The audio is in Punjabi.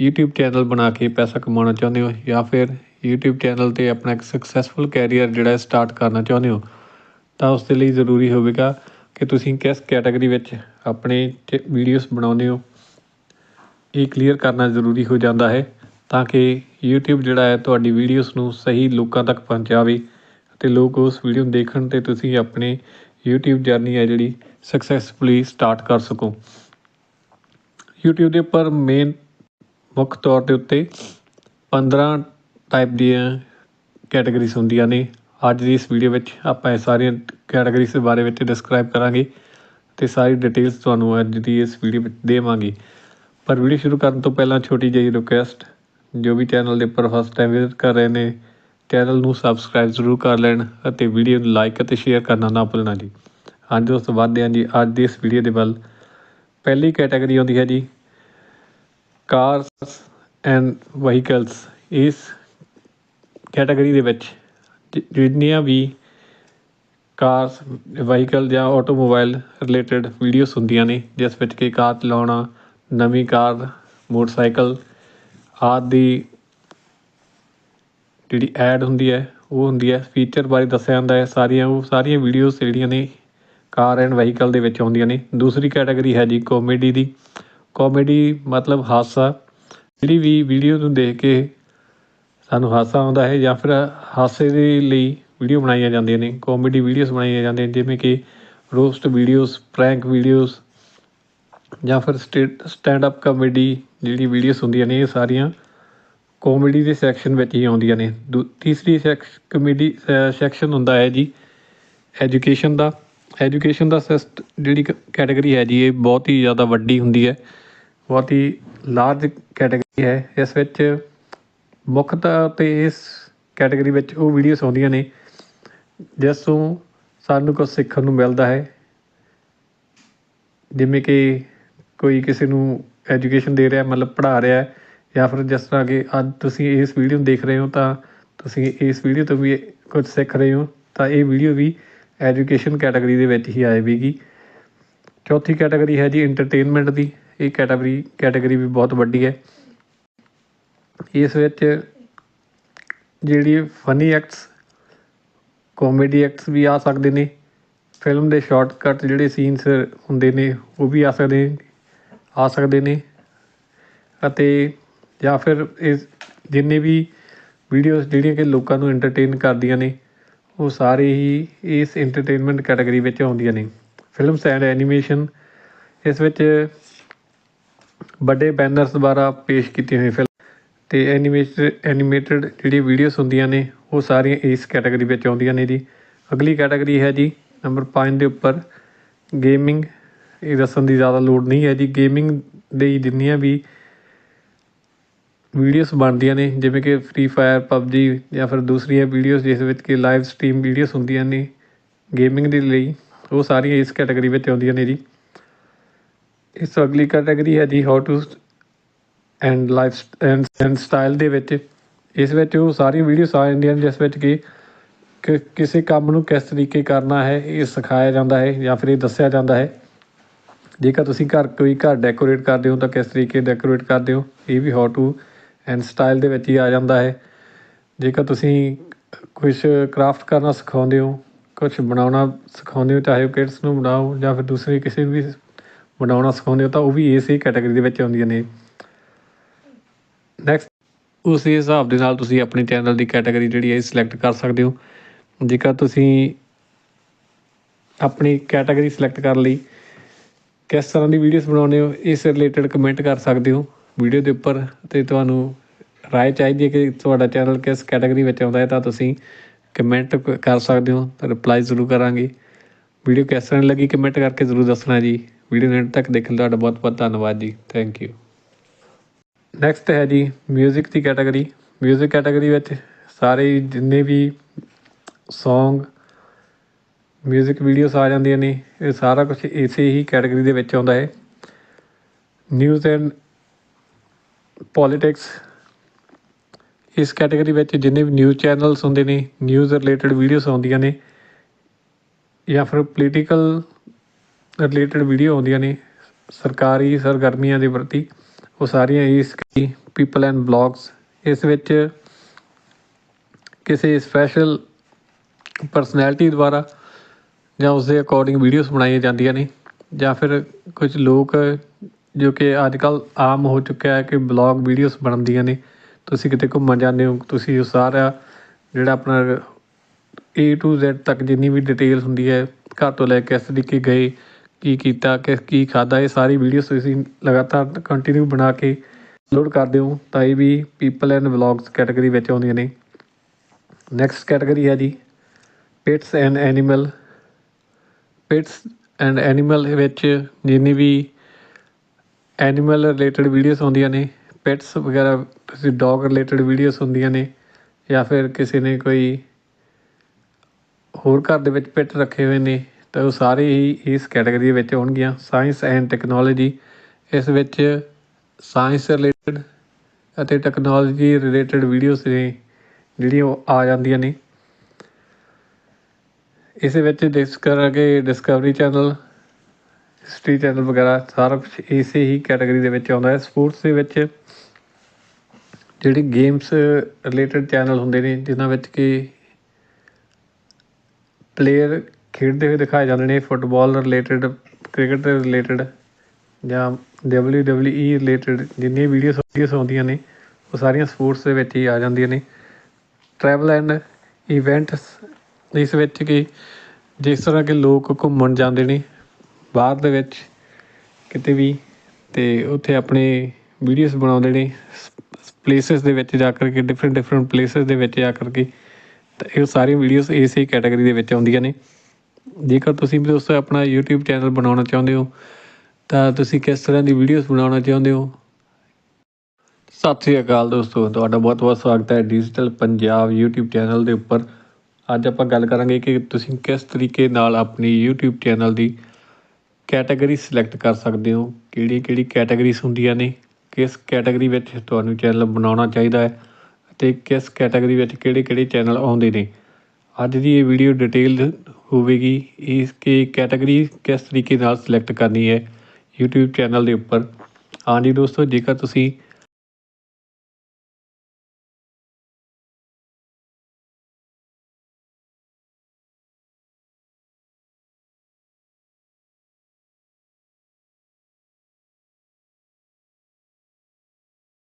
ਯੂਟਿਊਬ ਚੈਨਲ ਬਣਾ ਕੇ ਪੈਸਾ ਕਮਾਉਣਾ ਚਾਹੁੰਦੇ ਹੋ ਜਾਂ ਫਿਰ ਯੂਟਿਊਬ ਚੈਨਲ ਤੇ ਆਪਣਾ ਇੱਕ ਸਕਸੈਸਫੁਲ ਕੈਰੀਅਰ ਜਿਹੜਾ ਸਟਾਰਟ ਕਰਨਾ ਚਾਹੁੰਦੇ ਹੋ, ਤਾਂ ਉਸ ਦੇ ਲਈ ਜ਼ਰੂਰੀ ਹੋਵੇਗਾ ਕਿ ਤੁਸੀਂ ਕਿਸ ਕੈਟਾਗਰੀ ਵਿੱਚ ਆਪਣੇ ਵੀਡੀਓਜ਼ ਬਣਾਉਂਦੇ ਹੋ। ਇਹ ਕਲੀਅਰ ਕਰਨਾ ਜ਼ਰੂਰੀ ਹੋ ਜਾਂਦਾ ਹੈ ਤਾਂ ਕਿ YouTube ਜਿਹੜਾ ਹੈ ਤੁਹਾਡੀ ਵੀਡੀਓਜ਼ ਨੂੰ ਸਹੀ ਲੋਕਾਂ ਤੱਕ ਪਹੁੰਚਾਵੇ ਅਤੇ ਲੋਕ ਉਸ ਵੀਡੀਓ ਨੂੰ ਦੇਖਣ ਤੇ ਤੁਸੀਂ ਆਪਣੇ YouTube ਜਰਨੀ ਹੈ ਜਿਹੜੀ ਸਕਸੈਸਫੁਲੀ ਸਟਾਰਟ ਕਰ ਸਕੋ। YouTube ਦੇ ਉੱਪਰ ਮੇਨ ਮੁੱਖ ਤੌਰ ਦੇ ਉੱਤੇ 15 ਟਾਈਪ ਦੀਆਂ ਕੈਟਾਗਰੀਜ਼ ਹੁੰਦੀਆਂ ਨੇ। ਅੱਜ ਦੀ ਇਸ ਵੀਡੀਓ ਵਿੱਚ ਆਪਾਂ ਇਹ ਸਾਰੀਆਂ ਕੈਟਾਗਰੀਜ਼ ਦੇ ਬਾਰੇ ਵਿੱਚ ਡਿਸਕ੍ਰਾਈਬ ਕਰਾਂਗੇ ਅਤੇ ਸਾਰੀ ਡਿਟੇਲਸ ਤੁਹਾਨੂੰ ਅੱਜ ਦੀ ਇਸ ਵੀਡੀਓ ਵਿੱਚ ਦੇਵਾਂਗੇ। ਪਰ ਵੀਡੀਓ ਸ਼ੁਰੂ ਕਰਨ ਤੋਂ ਪਹਿਲਾਂ ਛੋਟੀ ਜਿਹੀ ਰਿਕੁਐਸਟ ਜੋ ਵੀ ਚੈਨਲ ਦੇ ਉੱਪਰ ਫਸਟ ਟਾਈਮ ਵਿਜ਼ਿਟ ਕਰ ਰਹੇ ਨੇ ਚੈਨਲ ਨੂੰ ਸਬਸਕ੍ਰਾਈਬ ਜ਼ਰੂਰ ਕਰ ਲੈਣ ਅਤੇ ਵੀਡੀਓ ਨੂੰ ਲਾਈਕ ਅਤੇ ਸ਼ੇਅਰ ਕਰਨਾ ਨਾ ਭੁੱਲਣਾ ਜੀ। ਹਾਂਜੀ ਦੋਸਤੋ ਵੱਧਦੇ ਹਾਂ ਜੀ, ਅੱਜ ਦੀ ਇਸ ਵੀਡੀਓ ਦੇ ਵੱਲ ਪਹਿਲੀ ਕੈਟਾਗਰੀ ਆਉਂਦੀ ਹੈ ਜੀ ਕਾਰਸ ਐਂਡ ਵਹੀਕਲਸ ਇਸ ਕੈਟਾਗਰੀ ਦੇ ਵਿੱਚ ਜਿੰਨੀਆਂ ਵੀ ਕਾਰਸ ਵਹੀਕਲ ਜਾਂ ਆਟੋਮੋਬਾਈਲ ਰਿਲੇਟਡ ਵੀਡੀਓਜ਼ ਹੁੰਦੀਆਂ ਨੇ, ਜਿਸ ਵਿੱਚ ਕਿ ਕਾਰ ਚਲਾਉਣਾ, ਨਵੀਂ ਕਾਰ, ਮੋਟਰਸਾਈਕਲ ਆਦਿ ਦੀ ਜਿਹੜੀ ਐਡ ਹੁੰਦੀ ਹੈ, ਉਹ ਹੁੰਦੀ ਹੈ। ਫੀਚਰ ਬਾਰੇ ਦੱਸਿਆ ਜਾਂਦਾ ਹੈ, ਸਾਰੀਆਂ, ਉਹ ਸਾਰੀਆਂ ਵੀਡੀਓਜ਼ ਜਿਹੜੀਆਂ ਨੇ ਕਾਰ ਐਂਡ ਵਹੀਕਲ ਦੇ ਵਿੱਚ ਆਉਂਦੀਆਂ ਨੇ। ਦੂਸਰੀ ਕੈਟਾਗਰੀ ਹੈ ਜੀ ਕਾਮੇਡੀ ਦੀ। ਕੋਮੇਡੀ ਮਤਲਬ ਹਾਸਾ, ਜਿਹੜੀ ਵੀ ਵੀਡੀਓ ਨੂੰ ਦੇਖ ਕੇ ਸਾਨੂੰ ਹਾਸਾ ਆਉਂਦਾ ਹੈ ਜਾਂ ਫਿਰ ਹਾਸੇ ਦੇ ਲਈ ਵੀਡੀਓ ਬਣਾਈਆਂ ਜਾਂਦੀਆਂ ਨੇ ਕੋਮੇਡੀ ਵੀਡੀਓਜ਼ ਬਣਾਈਆਂ ਜਾਂਦੀਆਂ ਜਿਵੇਂ ਕਿ ਰੋਸਟ ਵੀਡੀਓਜ਼ ਪ੍ਰੈਂਕ ਵੀਡੀਓਜ਼ ਜਾਂ ਫਿਰ ਸਟੇਟ ਸਟੈਂਡ ਅਪ ਕਾਮੇਡੀ ਜਿਹੜੀ ਵੀਡੀਓਜ਼ ਹੁੰਦੀਆਂ ਨੇ, ਇਹ ਸਾਰੀਆਂ ਕਾਮੇਡੀ ਦੇ ਸੈਕਸ਼ਨ ਵਿੱਚ ਹੀ ਆਉਂਦੀਆਂ ਨੇ। ਦੂ- ਤੀਸਰੀ ਕਮੇਡੀ ਸੈਕਸ਼ਨ ਹੁੰਦਾ ਹੈ ਜੀ ਐਜੂਕੇਸ਼ਨ ਦਾ। ਐਜੂਕੇਸ਼ਨ ਦਾ ਸਿਸਟ ਜਿਹੜੀ ਕੈਟਾਗਰੀ ਹੈ ਜੀ, ਇਹ ਬਹੁਤ ਹੀ ਜ਼ਿਆਦਾ ਵੱਡੀ ਹੁੰਦੀ ਹੈ। ਬਹੁਤ ਹੀ ਲਾਰਜ ਕੈਟਾਗਰੀ ਹੈ। ਇਸ ਵਿੱਚ ਮੁੱਖ ਤੌਰ ਤੇ ਇਸ ਕੈਟਾਗਰੀ ਵਿੱਚ ਉਹ ਵੀਡੀਓਜ਼ ਆਉਂਦੀਆਂ ਨੇ, ਜਿਸ ਤੋਂ ਸਾਨੂੰ ਕੁਝ ਸਿੱਖਣ ਨੂੰ ਮਿਲਦਾ ਹੈ। ਜਿਵੇਂ ਕਿ ਕੋਈ ਕਿਸੇ ਨੂੰ ਐਜੂਕੇਸ਼ਨ ਦੇ ਰਿਹਾ, ਮਤਲਬ ਪੜ੍ਹਾ ਰਿਹਾ ਜਾਂ ਫਿਰ ਜਿਸ ਤਰ੍ਹਾਂ ਕਿ ਅੱਜ ਤੁਸੀਂ ਇਸ ਵੀਡੀਓ ਨੂੰ ਦੇਖ ਰਹੇ ਹੋ ਤਾਂ ਤੁਸੀਂ ਇਸ ਵੀਡੀਓ ਤੋਂ ਵੀ ਕੁਝ ਸਿੱਖ ਰਹੇ ਹੋ, ਤਾਂ ਇਹ ਵੀਡੀਓ ਵੀ ਐਜੂਕੇਸ਼ਨ ਕੈਟਾਗਰੀ ਦੇ ਵਿੱਚ ਹੀ ਆਵੇਗੀ ਚੌਥੀ ਕੈਟਾਗਰੀ ਹੈ ਜੀ ਐਂਟਰਟੇਨਮੈਂਟ ਦੀ। ਇਹ ਕੈਟਾਗਰੀ ਕੈਟਾਗਰੀ ਵੀ ਬਹੁਤ ਵੱਡੀ ਹੈ। ਇਸ ਵਿੱਚ ਜਿਹੜੀ ਫਨੀ ਐਕਟਸ ਕਾਮੇਡੀ ਐਕਟਸ ਵੀ ਆ ਸਕਦੇ ਨੇ। ਫਿਲਮ ਦੇ ਸ਼ਾਰਟਕਟ ਜਿਹੜੇ ਸੀਨਸ ਹੁੰਦੇ ਨੇ, ਉਹ ਵੀ ਆ ਸਕਦੇ ਆ ਸਕਦੇ ਨੇ। ਅਤੇ ਜਾਂ ਫਿਰ ਇਸ ਜਿੰਨੇ ਵੀ ਵੀਡੀਓਜ਼ ਜਿਹੜੀਆਂ ਕਿ ਲੋਕਾਂ ਨੂੰ ਐਂਟਰਟੇਨ ਕਰਦੀਆਂ ਨੇ, ਉਹ ਸਾਰੇ ਹੀ ਇਸ ਐਂਟਰਟੇਨਮੈਂਟ ਕੈਟਾਗਰੀ ਵਿੱਚ ਆਉਂਦੀਆਂ ਨੇ। ਫਿਲਮਸ ਐਂਡ ਐਨੀਮੇਸ਼ਨ ਇਸ ਵਿੱਚ ਵੱਡੇ ਬੈਨਰਸ ਦੁਆਰਾ ਪੇਸ਼ ਕੀਤੀ ਹੋਈ ਫਿਲਮ ਅਤੇ ਐਨੀਮੇਸ਼ ਐਨੀਮੇਟਡ ਜਿਹੜੀ ਵੀਡੀਓਜ਼ ਹੁੰਦੀਆਂ ਨੇ, ਉਹ ਸਾਰੀਆਂ ਇਸ ਕੈਟਾਗਰੀ ਵਿੱਚ ਆਉਂਦੀਆਂ ਨੇ ਜੀ। ਅਗਲੀ ਕੈਟਾਗਰੀ ਹੈ ਜੀ ਨੰਬਰ 5 ਦੇ ਉੱਪਰ ਗੇਮਿੰਗ ਇਹ ਦੱਸਣ ਦੀ ਜ਼ਿਆਦਾ ਲੋੜ ਨਹੀਂ ਹੈ ਜੀ। ਗੇਮਿੰਗ ਦੇ ਜਿੰਨੀਆਂ ਵੀ ਵੀਡੀਓਜ਼ ਬਣਦੀਆਂ ਨੇ, ਜਿਵੇਂ ਕਿ ਫ੍ਰੀ ਫਾਇਰ ਪਬਜੀ ਜਾਂ ਫਿਰ ਦੂਸਰੀਆਂ ਵੀਡੀਓਜ਼ ਜਿਸ ਵਿੱਚ ਕਿ ਲਾਈਵ ਸਟ੍ਰੀਮ ਵੀਡੀਓਜ਼ ਹੁੰਦੀਆਂ ਨੇ ਗੇਮਿੰਗ ਦੇ ਲਈ, ਉਹ ਸਾਰੀਆਂ ਇਸ ਕੈਟਾਗਰੀ ਵਿੱਚ ਆਉਂਦੀਆਂ ਨੇ ਜੀ। ਇਸ ਤੋਂ ਅਗਲੀ ਕੈਟਾਗਰੀ ਹੈ ਜੀ how to and life and and style ਦੇ ਵਿੱਚ। ਇਸ ਵਿੱਚ ਉਹ ਸਾਰੀਆਂ ਵੀਡੀਓਸ ਆ ਜਾਂਦੀਆਂ ਨੇ, ਜਿਸ ਵਿੱਚ ਕਿ ਕਿ ਕਿਸੇ ਕੰਮ ਨੂੰ ਕਿਸ ਤਰੀਕੇ ਕਰਨਾ ਹੈ, ਇਹ ਸਿਖਾਇਆ ਜਾਂਦਾ ਹੈ ਜਾਂ ਫਿਰ ਇਹ ਦੱਸਿਆ ਜਾਂਦਾ ਹੈ। ਜੇਕਰ ਤੁਸੀਂ ਘਰ ਕੋਈ ਘਰ ਡੈਕੋਰੇਟ ਕਰਦੇ ਹੋ ਤਾਂ ਕਿਸ ਤਰੀਕੇ ਡੈਕੋਰੇਟ ਕਰਦੇ ਹੋ, ਇਹ ਵੀ ਹਾਊ ਟੂ ਐਂਡ ਸਟਾਈਲ ਦੇ ਵਿੱਚ ਹੀ ਆ ਜਾਂਦਾ ਹੈ। ਜੇਕਰ ਤੁਸੀਂ ਕੁਝ ਕਰਾਫਟ ਕਰਨਾ ਸਿਖਾਉਂਦੇ ਹੋ ਕੁਝ ਬਣਾਉਣਾ ਸਿਖਾਉਂਦੇ ਹੋ, ਚਾਹੇ ਉਹ ਕਿਡਸ ਨੂੰ ਬਣਾਓ ਜਾਂ ਫਿਰ ਦੂਸਰੇ ਕਿਸੇ ਨੂੰ ਵੀ ਬਣਾਉਣਾ ਸਿਖਾਉਂਦੇ ਹੋ ਤਾਂ ਉਹ ਵੀ ਇਸੇ ਕੈਟਾਗਰੀ ਦੇ ਵਿੱਚ ਆਉਂਦੀਆਂ ਨੇ। ਨੈਕਸਟ ਉਸ ਹਿਸਾਬ ਦੇ ਨਾਲ ਤੁਸੀਂ ਆਪਣੇ ਚੈਨਲ ਦੀ ਕੈਟਾਗਰੀ ਜਿਹੜੀ ਹੈ ਸਿਲੈਕਟ ਕਰ ਸਕਦੇ ਹੋ। ਜੇਕਰ ਤੁਸੀਂ ਆਪਣੀ ਕੈਟਾਗਰੀ ਸਿਲੈਕਟ ਕਰਨ ਲਈ ਕਿਸ ਤਰ੍ਹਾਂ ਦੀ ਵੀਡੀਓਜ਼ ਬਣਾਉਂਦੇ ਹੋ, ਇਸ ਰਿਲੇਟਡ ਕਮੈਂਟ ਕਰ ਸਕਦੇ ਹੋ। ਵੀਡੀਓ ਦੇ ਉੱਪਰ ਤੇ ਤੁਹਾਨੂੰ ਰਾਏ ਚਾਹੀਦੀ ਹੈ ਕਿ ਤੁਹਾਡਾ ਚੈਨਲ ਕਿਸ ਕੈਟਾਗਰੀ ਵਿੱਚ ਆਉਂਦਾ ਹੈ ਤਾਂ ਤੁਸੀਂ ਕਮੈਂਟ ਕਰ ਸਕਦੇ ਹੋ, ਤਾਂ ਰਿਪਲਾਈ ਜ਼ਰੂਰ ਕਰਾਂਗੇ। ਵੀਡੀਓ ਕਿਸ ਤਰ੍ਹਾਂ ਲੱਗੀ ਕਮੈਂਟ ਕਰਕੇ ਜ਼ਰੂਰ ਦੱਸਣਾ ਜੀ। ਵੀਡੀਓ ਨੂੰ ਐਂਡ ਤੱਕ ਦੇਖਣ ਲਈ ਤੁਹਾਡਾ ਬਹੁਤ ਬਹੁਤ ਧੰਨਵਾਦ ਜੀ ਥੈਂਕ ਯੂ ਨੈਕਸਟ ਹੈ ਜੀ 뮤직 ਦੀ ਕੈਟਾਗਰੀ 뮤직 ਕੈਟਾਗਰੀ ਵਿੱਚ ਸਾਰੇ ਜਿੰਨੇ ਵੀ Song 뮤직 ਵੀਡੀਓਜ਼ ਆ ਜਾਂਦੀਆਂ ਨੇ ਇਹ ਸਾਰਾ ਕੁਝ ਇਸੇ ਹੀ ਕੈਟਾਗਰੀ ਦੇ ਵਿੱਚ ਆਉਂਦਾ ਹੈ ਨਿਊਜ਼ ਐਂਡ ਪੋਲਿਟਿਕਸ ਇਸ ਕੈਟਾਗਰੀ ਵਿੱਚ ਜਿੰਨੇ ਵੀ ਨਿਊਜ਼ ਚੈਨਲਸ ਹੁੰਦੇ ਨੇ ਨਿਊਜ਼ ਰਿਲੇਟਡ ਵੀਡੀਓਜ਼ ਆਉਂਦੀਆਂ ਨੇ ਜਾਂ ਫਿਰ ਪੋਲੀਟੀਕਲ ਰਿਲੇਟਡ ਵੀਡੀਓ ਆਉਂਦੀਆਂ ਨੇ, ਸਰਕਾਰੀ ਸਰਗਰਮੀਆਂ ਦੇ ਪ੍ਰਤੀ, ਉਹ ਸਾਰੀਆਂ ਇਸ ਪੀਪਲ ਐਂਡ ਬਲੌਗਸ ਇਸ ਵਿੱਚ ਕਿਸੇ ਸਪੈਸ਼ਲ ਪਰਸਨੈਲਿਟੀ ਦੁਆਰਾ ਜਾਂ ਉਸ ਦੇ ਅਕੋਰਡਿੰਗ ਵੀਡੀਓਜ਼ ਬਣਾਈਆਂ ਜਾਂਦੀਆਂ ਨੇ, ਜਾਂ ਫਿਰ ਕੁਝ ਲੋਕ ਜੋ ਕਿ ਅੱਜ ਕੱਲ ਆਮ ਹੋ ਚੁੱਕਿਆ ਹੈ ਕਿ ਬਲੌਗ ਵੀਡੀਓਜ਼ ਬਣਦੀਆਂ ਨੇ, ਤੁਸੀਂ ਕਿਤੇ ਘੁੰਮਣ ਜਾਂਦੇ ਹੋ, ਤੁਸੀਂ ਉਹ ਸਾਰਾ ਜਿਹੜਾ ਆਪਣਾ A to Z ਤੱਕ ਜਿੰਨੀ ਵੀ ਡਿਟੇਲ ਹੁੰਦੀ ਹੈ, ਘਰ ਤੋਂ ਲੈ ਕੇ ਇਸ ਤਰੀਕੇ ਗਏ ਕੀ ਕੀਤਾ, ਕਿ ਕੀ ਖਾਧਾ, ਇਹ ਸਾਰੀ ਵੀਡੀਓਜ਼ ਤੁਸੀਂ ਲਗਾਤਾਰ ਕੰਟੀਨਿਊ ਬਣਾ ਕੇ ਅਪਲੋਡ ਕਰਦੇ ਹੋ, ਤਾਂ ਇਹ ਵੀ ਪੀਪਲ ਐਂਡ ਵਲੌਗਸ ਕੈਟਾਗਰੀ ਵਿੱਚ ਆਉਂਦੀਆਂ ਨੇ। ਨੈਕਸਟ ਕੈਟਾਗਰੀ ਹੈ ਜੀ pets and animal pets and animal ਵਿੱਚ ਜਿੰਨੀ ਵੀ ਐਨੀਮਲ ਰਿਲੇਟਡ ਵੀਡੀਓਜ਼ ਆਉਂਦੀਆਂ ਨੇ ਪੈਟਸ ਵਗੈਰਾ, ਤੁਸੀਂ ਡੌਗ ਰਿਲੇਟਡ ਵੀਡੀਓਜ਼ ਹੁੰਦੀਆਂ ਨੇ, ਜਾਂ ਫਿਰ ਕਿਸੇ ਨੇ ਕੋਈ ਹੋਰ ਘਰ ਦੇ ਵਿੱਚ ਪੈਟ ਰੱਖੇ ਹੋਏ ਨੇ ਤਾਂ ਉਹ ਸਾਰੇ ਹੀ ਇਸ ਕੈਟਾਗਰੀ ਵਿੱਚ ਆਉਣਗੀਆਂ ਸਾਇੰਸ ਐਂਡ ਟੈਕਨੋਲੋਜੀ ਇਸ ਵਿੱਚ ਸਾਇੰਸ ਰਿਲੇਟਡ ਅਤੇ ਟੈਕਨੋਲੋਜੀ ਰਿਲੇਟਡ ਵੀਡੀਓਜ਼ ਨੇ ਜਿਹੜੀਆਂ ਉਹ ਆ ਜਾਂਦੀਆਂ ਨੇ। ਇਸ ਵਿੱਚ ਡਿਸ ਕਰਾਂਗੇ ਡਿਸਕਵਰੀ ਚੈਨਲ ਹਿਸਟਰੀ ਚੈਨਲ ਵਗੈਰਾ ਸਾਰਾ ਕੁਝ ਇਸੇ ਹੀ ਕੈਟਾਗਰੀ ਦੇ ਵਿੱਚ ਆਉਂਦਾ ਹੈ। ਸਪੋਰਟਸ ਦੇ ਵਿੱਚ ਜਿਹੜੇ ਗੇਮਸ ਰਿਲੇਟਡ ਚੈਨਲ ਹੁੰਦੇ ਨੇ, ਜਿਨ੍ਹਾਂ ਵਿੱਚ ਕਿ ਪਲੇਅਰ ਖੇਡਦੇ ਹੋਏ ਦਿਖਾਏ ਜਾਂਦੇ ਨੇ ਫੁੱਟਬਾਲ ਰਿਲੇਟਡ ਕ੍ਰਿਕਟ ਦੇ ਰਿਲੇਟਡ ਜਾਂ WWE ਰਿਲੇਟਡ ਜਿੰਨੀਆਂ ਵੀਡੀਓਜ਼ ਵੀਡੀਓਜ਼ ਆਉਂਦੀਆਂ ਨੇ, ਉਹ ਸਾਰੀਆਂ ਸਪੋਰਟਸ ਦੇ ਵਿੱਚ ਹੀ ਆ ਜਾਂਦੀਆਂ ਨੇ। ਟਰੈਵਲ ਐਂਡ ਇਵੈਂਟਸ ਇਸ ਵਿੱਚ ਕਿ ਜਿਸ ਤਰ੍ਹਾਂ ਕਿ ਲੋਕ ਘੁੰਮਣ ਜਾਂਦੇ ਨੇ ਬਾਹਰ ਦੇ ਵਿੱਚ ਕਿਤੇ ਵੀ ਤੇ ਉੱਥੇ ਆਪਣੇ ਵੀਡੀਓਜ਼ ਬਣਾਉਂਦੇ ਨੇ ਪਲੇਸਿਸ ਦੇ ਵਿੱਚ ਜਾ ਕਰਕੇ ਡਿਫਰੈਂਟ ਡਿਫਰੈਂਟ ਪਲੇਸਿਸ ਦੇ ਵਿੱਚ ਜਾ ਕਰਕੇ, ਤਾਂ ਇਹ ਸਾਰੀਆਂ ਵੀਡੀਓਜ਼ ਇਸੇ ਕੈਟਾਗਰੀ ਦੇ ਵਿੱਚ ਆਉਂਦੀਆਂ ਨੇ। ਜੇਕਰ ਤੁਸੀਂ ਵੀ ਦੋਸਤੋ ਆਪਣਾ YouTube ਚੈਨਲ ਬਣਾਉਣਾ ਚਾਹੁੰਦੇ ਹੋ, ਤਾਂ ਤੁਸੀਂ ਕਿਸ ਤਰ੍ਹਾਂ ਦੀ ਵੀਡੀਓਜ਼ ਬਣਾਉਣਾ ਚਾਹੁੰਦੇ ਹੋ? ਸਤਿ ਸ੍ਰੀ ਅਕਾਲ ਦੋਸਤੋ, ਤੁਹਾਡਾ ਬਹੁਤ ਬਹੁਤ ਸਵਾਗਤ ਹੈ ਡਿਜੀਟਲ ਪੰਜਾਬ YouTube ਚੈਨਲ ਦੇ ਉੱਪਰ। ਅੱਜ ਆਪਾਂ ਗੱਲ ਕਰਾਂਗੇ ਕਿ ਤੁਸੀਂ ਕਿਸ ਤਰੀਕੇ ਨਾਲ ਆਪਣੀ YouTube ਚੈਨਲ ਦੀ ਕੈਟਾਗਰੀ ਸਿਲੈਕਟ ਕਰ ਸਕਦੇ ਹੋ, ਕਿਹੜੀ ਕਿਹੜੀ ਕੈਟਾਗਰੀਜ਼ ਹੁੰਦੀਆਂ ਨੇ, ਕਿਸ ਕੈਟਾਗਰੀ ਵਿੱਚ ਤੁਹਾਨੂੰ ਚੈਨਲ ਬਣਾਉਣਾ ਚਾਹੀਦਾ ਹੈ, ਅਤੇ ਕਿਸ ਕੈਟਾਗਰੀ ਵਿੱਚ ਕਿਹੜੇ ਕਿਹੜੇ ਚੈਨਲ ਆਉਂਦੇ ਨੇ। ਅੱਜ ਦੀ ਇਹ ਵੀਡੀਓ ਡਿਟੇਲ ਹੋਵੇਗੀ। ਇਸ ਕੀ ਕੈਟਾਗਰੀ ਕਿਸ ਤਰੀਕੇ ਨਾਲ ਸਲੈਕਟ ਕਰਨੀ ਹੈ ਯੂਟਿਊਬ ਚੈਨਲ ਦੇ ਉੱਪਰ। ਹਾਂਜੀ ਦੋਸਤੋ, ਜੇਕਰ ਤੁਸੀਂ